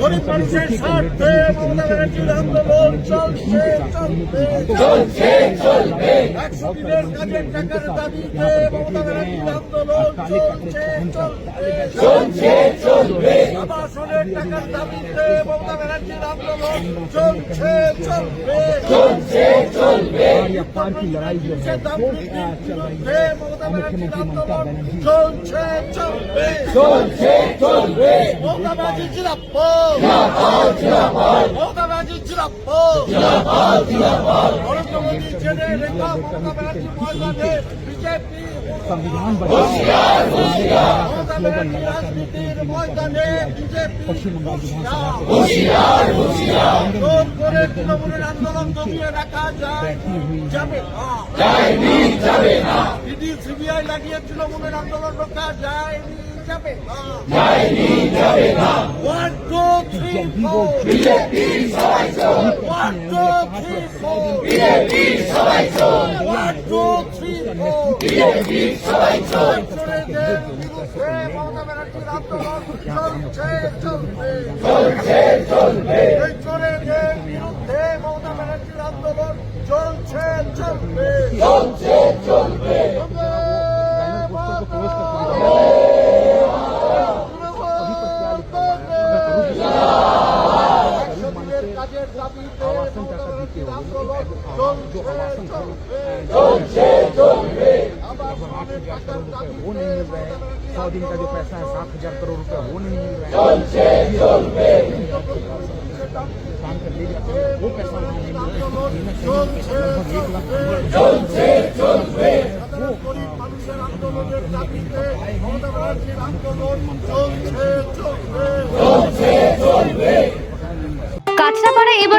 গরিব মানুষের স্বার্থে মমতা ব্যানার্জির আন্দোলন চলছে চলবে চলবে। একশো দিনের কাজের টাকার দাবিতে মমতা ব্যানার্জির আন্দোলন চলছে চলবে চলবে। আবাসনের টাকার দাবিতে মমতা ব্যানার্জির আন্দোলন চলছে চলবে। চলছে চলবে। দাম মমতা ব্যানার্জির আন্দোলন চলছে চলবে। চলবে চলছে চলবে। আন্দোলন দমিয়ে রাখা যায় যাবে সিবিআই লাগিয়ে তৃণমূলের আন্দোলন রক্ষা যায়নি। যাবে? না যায়নি যাবে না one two three four BJP সবাই one two three four BJP সবাই one two three four BJP সবাই বিরুদ্ধে মমতা ব্যানার্জির আন্দোলন চলছে চলবে চলছে চলবে চলছে চলবে চলছে চলবে কাজের দাবিতে মমতা ব্যানার্জির আন্দোলন চলছে চলবে আবার টাকার वो দাবিতে नहीं मिल रहा है सौ दिन का जो पैसा है सात हजार करोड़ रुपया वो नहीं मिल रहा है काम कर ले जाते हैं वो पैसा